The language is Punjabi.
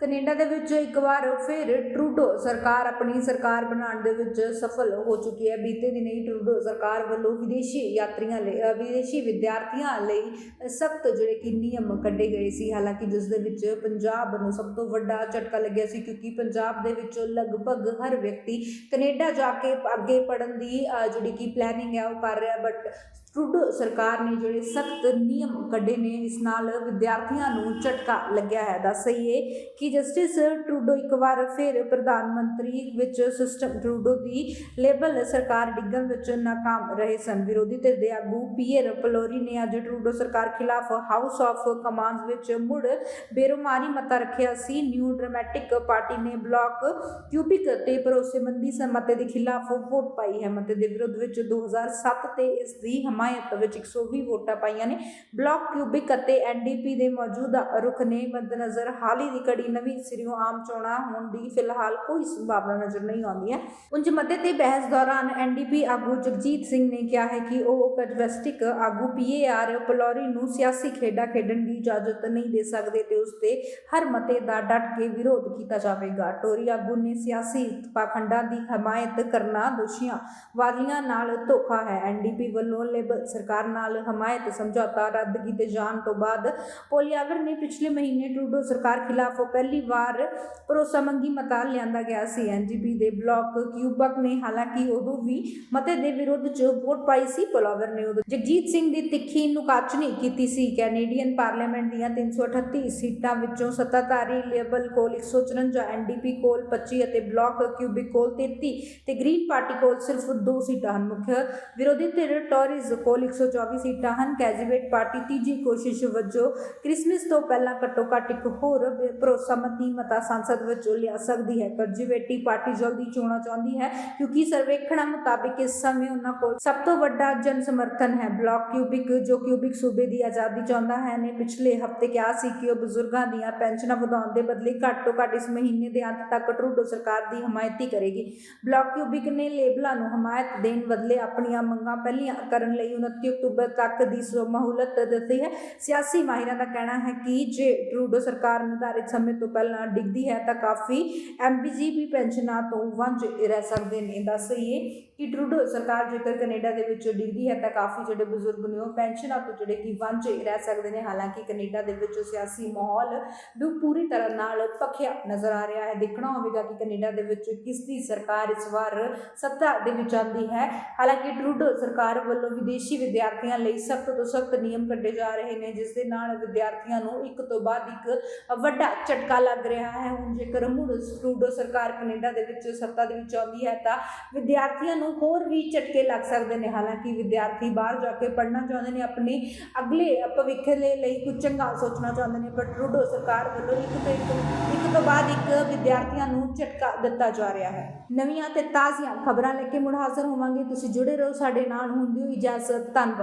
ਕੈਨੇਡਾ ਦੇ ਵਿੱਚ ਇੱਕ ਵਾਰ ਫਿਰ ਟਰੂਡੋ ਸਰਕਾਰ ਆਪਣੀ ਸਰਕਾਰ ਬਣਾਉਣ ਦੇ ਵਿੱਚ ਸਫਲ ਹੋ ਚੁੱਕੀ ਹੈ। ਬੀਤੇ ਦਿਨ ਹੀ ਟਰੂਡੋ ਸਰਕਾਰ ਵੱਲੋਂ ਵਿਦੇਸ਼ੀ ਯਾਤਰੀਆਂ ਲਈ ਵਿਦੇਸ਼ੀ ਵਿਦਿਆਰਥੀਆਂ ਲਈ ਸਖਤ ਜਿਹੜੇ ਕਿ ਨਿਯਮ ਕੱਢੇ ਗਏ ਸੀ। ਹਾਲਾਂਕਿ ਜਿਸ ਦੇ ਵਿੱਚ ਪੰਜਾਬ ਨੂੰ ਸਭ ਤੋਂ ਵੱਡਾ ਝਟਕਾ ਲੱਗਿਆ ਸੀ ਕਿਉਂਕਿ ਪੰਜਾਬ ਦੇ ਵਿੱਚੋਂ ਲਗਭਗ ਹਰ ਵਿਅਕਤੀ ਕੈਨੇਡਾ ਜਾ ਕੇ ਅੱਗੇ ਪੜਨ ਦੀ ਜਿਹੜੀ ਕਿ ਪਲੈਨਿੰਗ ਹੈ ਉਹ ਕਰ ਰਿਹਾ ਬਟ ਟਰੂਡੋ ਸਰਕਾਰ ਨੇ ਜਿਹੜੇ ਸਖਤ ਨਿਯਮ ਕੱਢੇ ਨੇ, ਇਸ ਨਾਲ ਵਿਦਿਆਰਥੀਆਂ ਨੂੰ ਝਟਕਾ ਲੱਗਿਆ ਹੈ। ਦੱਸ ਸਹੀਏ ਕਿ ਜਸਟਿਸ ਟਰੂਡੋ ਇੱਕ ਵਾਰ ਫਿਰ ਪ੍ਰਧਾਨ ਮੰਤਰੀ ਵਿੱਚ ਸਿਸਟਮ ਟਰੂਡੋ ਦੀ ਲੇਬਲ ਸਰਕਾਰ ਡਿੱਗਣ ਵਿੱਚ ਨਾਕਾਮ ਰਹੇ ਸਨ। ਵਿਰੋਧੀ ਧਿਰ ਦੇ ਆਗੂ ਪੀਅਰ ਪਲੋਰੀ ਨੇ ਅੱਜ ਟਰੂਡੋ ਸਰਕਾਰ ਖਿਲਾਫ ਹਾਊਸ ਆਫ ਕਮਾਂਡਸ ਵਿੱਚ ਮੁੜ ਬੇਰੁਮਾਰੀ ਮਤਾ ਰੱਖਿਆ ਸੀ। ਨਿਊ ਡਰਾਮੈਟਿਕ ਪਾਰਟੀ ਨੇ ਬਲਾਕ ਕਿਊਬਿਕ ਤੇ ਭਰੋਸੇਮੰਦੀ ਸਮਤੇ ਦੇ ਖਿਲਾਫ ਵੋਟ ਪਾਈ ਹੈ। ਮਤੇ ਦੇ ਵਿਰੁੱਧ ਵਿੱਚ 2007 ਤੇ ਇਸ ਦੀ ਹਮਾਇਤ ਵਿੱਚ 120 ਵੋਟਾਂ ਪਾਈਆਂ ਨੇ। ਬਲਾਕ ਕਿਊਬਿਕ ਅਤੇ ਐਨਡੀਪੀ ਦੇ ਮੌਜੂਦਾ ਰੁਖ ਨੇ ਮੱਦੇਨਜ਼ਰ ਹਾਲ ਦੀ ਕੜੀ ਨਵੀਂ ਸਿਰਿਓਂ ਆਮ ਚੋਣਾਂ ਹੋਣ ਦੀ ਫਿਲਹਾਲ ਕੋਈ ਸੰਭਾਵਨਾ ਨਜ਼ਰ ਨਹੀਂ ਆਉਂਦੀ ਹੈ। ਉਂਝ ਮਤੇ ਤੇ ਬਹਿਸ ਦੌਰਾਨ ਐਨਡੀਪੀ ਆਗੂ ਜਗਜੀਤ ਸਿੰਘ ਨੇ ਕਿਹਾ ਹੈ ਕਿ ਉਹ ਕਜਵੈਸਟਿਕ ਆਗੂ ਪੀਏਆਰ ਪਲੋਰੀ ਨੂੰ ਸਿਆਸੀ ਖੇਡਾਂ ਖੇਡਣ ਦੀ ਇਜਾਜ਼ਤ ਨਹੀਂ ਦੇ ਸਕਦੇ ਤੇ ਉਸ ਤੇ ਹਰ ਮਤੇ ਦਾ ਡਟ ਕੇ ਵਿਰੋਧ ਕੀਤਾ ਜਾਵੇਗਾ। ਟੋਰੀ ਆਗੂ ਨੇ ਸਿਆਸੀ ਪਾਖੰਡਾਂ ਦੀ ਹਮਾਇਤ ਕਰਨਾ ਦੋਸ਼ੀਆਂ ਵਾਲੀਆਂ ਨਾਲ ਧੋਖਾ ਹੈ। ਐਨਡੀਪੀ ਵੱਲੋਂ ਲੇਬਰ ਸਰਕਾਰ ਨਾਲ ਹਮਾਇਤ, ਸਮਝੌਤਾ ਰੱਦ ਕੀਤੇ ਜਾਣ ਤੋਂ ਬਾਅਦ ਪੋਲੀਆਵਰ ਨੇ ਪਿਛਲੇ ਮਹੀਨੇ ਟਰੂਡੋ ਸਰਕਾਰ ਖਿਲਾਫ ਪਹਿਲੀ ਵਾਰ ਭਰੋਸਾ ਮੰਗੀ ਮਤਾ ਲਿਆਂਦਾ ਗਿਆ ਸੀ। ਐਨਜੀਪੀ ਦੇ ਬਲਾਕ ਕਿਊਬਕ ਨੇ ਹਾਲਾਂਕਿ ਉਦੋਂ ਵੀ ਮਤੇ ਦੇ ਵਿਰੁੱਧ ਚ ਵੋਟ ਪਾਈ ਸੀ। ਪੋਲੀਆਵਰ ਨੇ ਉਦੋਂ ਜਗਜੀਤ ਸਿੰਘ ਦੀ ਤਿੱਖੀ ਨੁਕਾਚਨੀ ਕੀਤੀ ਸੀ। ਕੈਨੇਡੀਅਨ ਪਾਰਲੀਮੈਂਟ ਦੀਆਂ 338 ਸੀਟਾਂ ਵਿੱਚੋਂ ਸੱਤਾਧਾਰੀ ਲੇਬਲ ਕੋਲ 154 ਐਨਡੀਪੀ ਕੋਲ 25 ਅਤੇ ਬਲਾਕ ਕਿਊਬਿਕ ਕੋਲ 33 ਤੇ ਗ੍ਰੀਨ ਪਾਰਟੀ ਕੋਲ ਸਿਰਫ 2 ਸੀਟਾਂ ਹਨ। ਮੁੱਖ ਵਿਰੋਧੀ ਧਿਰ ਟੋਰੀਜ਼ ਕੋਲ 124 ਸੀਟਾਂ ਹਨ। ਕੈਜੀਵੇਟ ਪਾਰਟੀ ਤੀਜੀ ਕੋਸ਼ਿਸ਼ ਵਜੋਂ ਕ੍ਰਿਸਮਸ ਤੋਂ ਪਹਿਲਾਂ ਘੱਟੋ ਘੱਟ ਇੱਕ ਹੋਰ ਬ- ਭਰੋਸਾਮੰਦੀ ਮਤਾ ਸੰਸਦ ਵਿੱਚ ਲਿਆ ਸਕਦੀ ਹੈ। ਕੰਜ਼ਰਵੇਟਿਵ ਪਾਰਟੀ ਜਲਦੀ ਚੋਣਾਂ ਚਾਹੁੰਦੀ ਹੈ ਕਿਉਂਕਿ ਸਰਵੇਖਣਾਂ ਮੁਤਾਬਿਕ ਇਸ ਸਮੇਂ ਉਹਨਾਂ ਕੋਲ ਸਭ ਤੋਂ ਵੱਡਾ ਜਨ ਸਮਰਥਨ ਹੈ। ਬਲਾਕ ਕਿਊਬਿਕ ਜੋ ਕਿਊਬਿਕ ਸੂਬੇ ਦੀ ਆਜ਼ਾਦੀ ਚਾਹੁੰਦਾ ਹੈ ਨੇ ਪਿਛਲੇ ਹਫ਼ਤੇ ਕਿਹਾ ਸੀ ਕਿ ਉਹ ਬਜ਼ੁਰਗਾਂ ਦੀਆਂ ਪੈਨਸ਼ਨਾਂ ਵਧਾਉਣ ਦੇ ਬਦਲੇ ਘੱਟ ਤੋਂ ਘੱਟ ਇਸ ਮਹੀਨੇ ਦੇ ਅੰਤ ਤੱਕ ਟਰੂਡੋ ਸਰਕਾਰ ਦੀ ਹਮਾਇਤੀ ਕਰੇਗੀ। ਬਲਾਕ ਕਿਊਬਿਕ ਨੇ ਲੇਬਲਾਂ ਨੂੰ ਹਮਾਇਤ ਦੇਣ ਬਦਲੇ ਆਪਣੀਆਂ ਮੰਗਾਂ ਪਹਿਲੀਆਂ ਕਰਨ ਲਈ 29 ਅਕਤੂਬਰ ਤੱਕ ਦੀ ਸੋ ਮਹੂਲਤ ਦਿੱਤੀ ਹੈ। ਸਿਆਸੀ ਮਾਹਿਰਾਂ ਦਾ ਕਹਿਣਾ ਹੈ ਕਿ ਜੇ ਟਰੂਡੋ ਸਰਕਾਰ ਨਿਰਧਾਰਿਤ ਸਮੇਂ ਤੋਂ ਪਹਿਲਾਂ ਡਿੱਗਦੀ ਹੈ ਤਾਂ ਕਾਫੀ ਐਮਬੀਜੀਪੀ ਪੈਨਸ਼ਨਾਂ ਤੋਂ ਵਾਂਝ ਰਹਿ ਸਕਦੇ ਨੇ। ਦੱਸ ਸਹੀਏ ਕਿ ਟਰੂਡੋ ਸਰਕਾਰ ਜੇਕਰ ਕੈਨੇਡਾ ਦੇ ਵਿੱਚ ਡਿੱਗਦੀ ਹੈ ਤਾਂ ਕਾਫੀ ਜਿਹੜੇ ਬਜ਼ੁਰਗ ਨੇ ਉਹ ਪੈਨਸ਼ਨਾਂ ਤੋਂ ਜਿਹੜੇ ਕਿ ਵਾਂਝੇ ਰਹਿ ਸਕਦੇ ਨੇ। ਹਾਲਾਂਕਿ ਕੈਨੇਡਾ ਦੇ ਵਿੱਚ ਸਿਆਸੀ ਮਾਹੌਲ ਵੀ ਪੂਰੀ ਤਰ੍ਹਾਂ ਨਾਲ ਭਖਿਆ ਨਜ਼ਰ ਆ ਰਿਹਾ ਹੈ। ਦੇਖਣਾ ਹੋਵੇਗਾ ਕਿ ਕੈਨੇਡਾ ਦੇ ਵਿੱਚ ਕਿਸ ਦੀ ਸਰਕਾਰ ਇਸ ਵਾਰ ਸੱਤਾ ਦੇ ਵਿੱਚ ਆਉਂਦੀ ਹੈ। ਹਾਲਾਂਕਿ ਟਰੂਡੋ ਸਰਕਾਰ ਵੱਲੋਂ ਵਿਦੇਸ਼ ਵਿਦਿਆਰਥੀਆਂ ਲਈ ਸਖਤ ਤੋਂ ਸਖਤ ਨਿਯਮ ਕੱਢੇ ਜਾ ਰਹੇ ਨੇ, ਜਿਸ ਦੇ ਨਾਲ ਵਿਦਿਆਰਥੀਆਂ ਨੂੰ ਇੱਕ ਤੋਂ ਬਾਅਦ ਇੱਕ ਵੱਡਾ ਝਟਕਾ ਲੱਗ ਰਿਹਾ ਹੈ। ਹੁਣ ਜੇਕਰ ਮੁੜ ਟਰੂਡੋ ਸਰਕਾਰ ਕੈਨੇਡਾ ਦੇ ਵਿੱਚ ਸੱਤਾ ਦੇ ਵਿੱਚ ਆਉਂਦੀ ਹੈ, ਤਾਂ ਵਿਦਿਆਰਥੀਆਂ ਨੂੰ ਹੋਰ ਵੀ ਝਟਕੇ ਲੱਗ ਸਕਦੇ ਨੇ। ਹਾਲਾਂਕਿ ਵਿਦਿਆਰਥੀ ਬਾਹਰ ਜਾ ਕੇ ਪੜ੍ਹਨਾ ਚਾਹੁੰਦੇ ਨੇ, ਆਪਣੇ ਅਗਲੇ ਭਵਿੱਖ ਦੇ ਲਈ ਕੁਝ ਚੰਗਾ ਸੋਚਣਾ ਚਾਹੁੰਦੇ ਨੇ, ਪਰ ਟਰੂਡੋ ਸਰਕਾਰ ਵੱਲੋਂ ਇੱਕ ਤੋਂ ਇੱਕ ਇੱਕ ਤੋਂ ਬਾਅਦ ਇੱਕ ਵਿਦਿਆਰਥੀਆਂ ਨੂੰ ਝਟਕਾ ਦਿੱਤਾ ਜਾ ਰਿਹਾ ਹੈ। ਨਵੀਆਂ ਤੇ ਤਾਜ਼ੀਆਂ ਖਬਰਾਂ ਲੈ ਕੇ ਮੁੜ ਹਾਜ਼ਰ ਹੋਵਾਂਗੇ। ਤੁਸੀਂ ਜੁੜੇ ਰਹੋ ਸਾਡੇ ਨਾਲ। ਹੁੰਦੀ ਹੋਈ ਇਜਾਜ਼ਤ ਧੰਨਵਾਦ